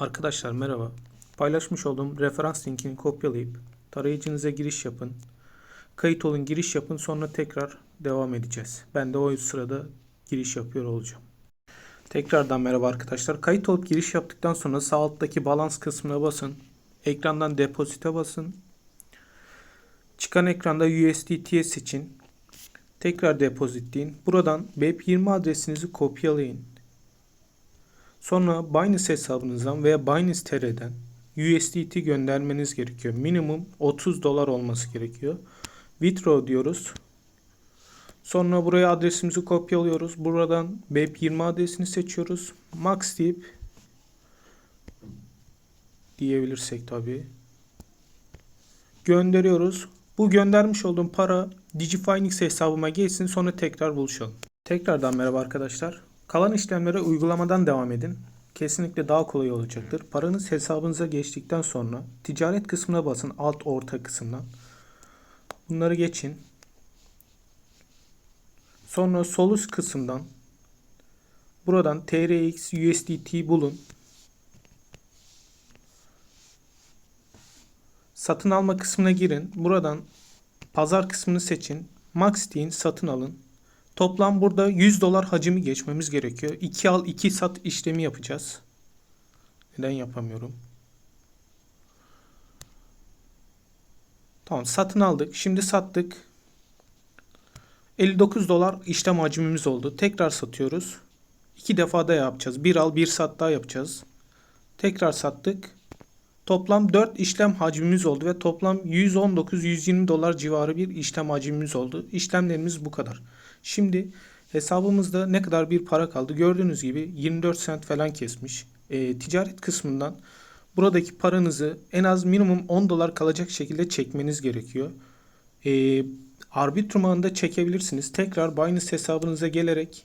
Arkadaşlar merhaba. Paylaşmış olduğum referans linkini kopyalayıp tarayıcınıza giriş yapın. Kayıt olun, giriş yapın sonra tekrar devam edeceğiz. Ben de o sırada giriş yapıyor olacağım. Tekrardan merhaba arkadaşlar. Kayıt olup giriş yaptıktan sonra sağ alttaki balans kısmına basın. Ekrandan depozite basın. Çıkan ekranda USDT'ye seçin. Tekrar depozit. Buradan BEP20 adresinizi kopyalayın. Sonra Binance hesabınızdan veya Binance TR'den USDT göndermeniz gerekiyor. Minimum 30 dolar olması gerekiyor. Withdraw diyoruz. Sonra buraya adresimizi kopyalıyoruz. Buradan BEP20 adresini seçiyoruz. Max deyip diyebilirsek tabii. Gönderiyoruz. Bu göndermiş olduğum para DigiFinex hesabıma geçsin sonra tekrar buluşalım. Tekrardan merhaba arkadaşlar. Kalan işlemlere uygulamadan devam edin. Kesinlikle daha kolay olacaktır. Paranız hesabınıza geçtikten sonra ticaret kısmına basın alt orta kısımdan. Bunları geçin. Sonra sol üst kısımdan buradan TRX USDT bulun. Satın alma kısmına girin. Buradan pazar kısmını seçin. Max deyin satın alın. Toplam burada 100 dolar hacimi geçmemiz gerekiyor. 2 al 2 sat işlemi yapacağız. Neden yapamıyorum? Tamam satın aldık. Şimdi sattık. 59 dolar işlem hacmimiz oldu. Tekrar satıyoruz. İki defa da yapacağız. Bir al bir sat daha yapacağız. Tekrar sattık. Toplam 4 işlem hacmimiz oldu ve toplam 119-120 dolar civarı bir işlem hacmimiz oldu. İşlemlerimiz bu kadar. Şimdi hesabımızda ne kadar bir para kaldı? Gördüğünüz gibi 24 sent falan kesmiş. E, ticaret kısmından buradaki paranızı en az minimum 10 dolar kalacak şekilde çekmeniz gerekiyor. E, Arbitrum ağında çekebilirsiniz. Tekrar Binance hesabınıza gelerek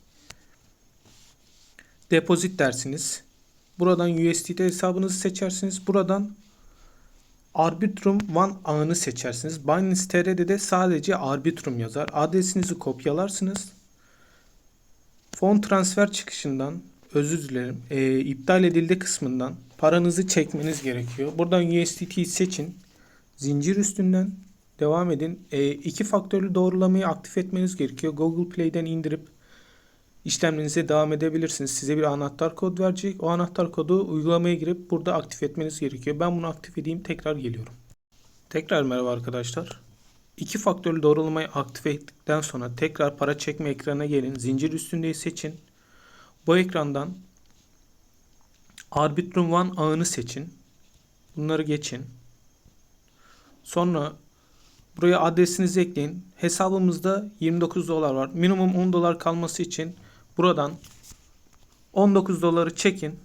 depozit dersiniz. Buradan USDT hesabınızı seçersiniz. Buradan Arbitrum One ağını seçersiniz. Binance TR'de de sadece Arbitrum yazar. Adresinizi kopyalarsınız. Fon transfer çıkışından özür dilerim. E, iptal edildi kısmından paranızı çekmeniz gerekiyor. Buradan USDT'yi seçin. Zincir üstünden devam edin. E, iki faktörlü doğrulamayı aktif etmeniz gerekiyor. Google Play'den indirip işlemlerinize devam edebilirsiniz. Size bir anahtar kod verecek. O anahtar kodu uygulamaya girip burada aktif etmeniz gerekiyor. Ben bunu aktif edeyim tekrar geliyorum. Tekrar merhaba arkadaşlar. İki faktörlü doğrulamayı aktif ettikten sonra tekrar para çekme ekranına gelin. Zincir üstündeyi seçin. Bu ekrandan Arbitrum One ağını seçin. Bunları geçin. Sonra buraya adresinizi ekleyin. Hesabımızda 29 dolar var. Minimum 10 dolar kalması için buradan 19 doları çekin.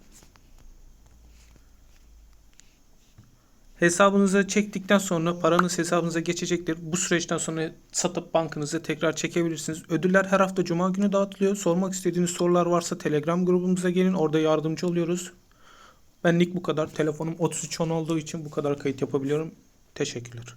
Hesabınıza çektikten sonra paranız hesabınıza geçecektir. Bu süreçten sonra satıp bankınıza tekrar çekebilirsiniz. Ödüller her hafta cuma günü dağıtılıyor. Sormak istediğiniz sorular varsa Telegram grubumuza gelin. Orada yardımcı oluyoruz. Benlik bu kadar. Telefonum 3310 olduğu için bu kadar kayıt yapabiliyorum. Teşekkürler.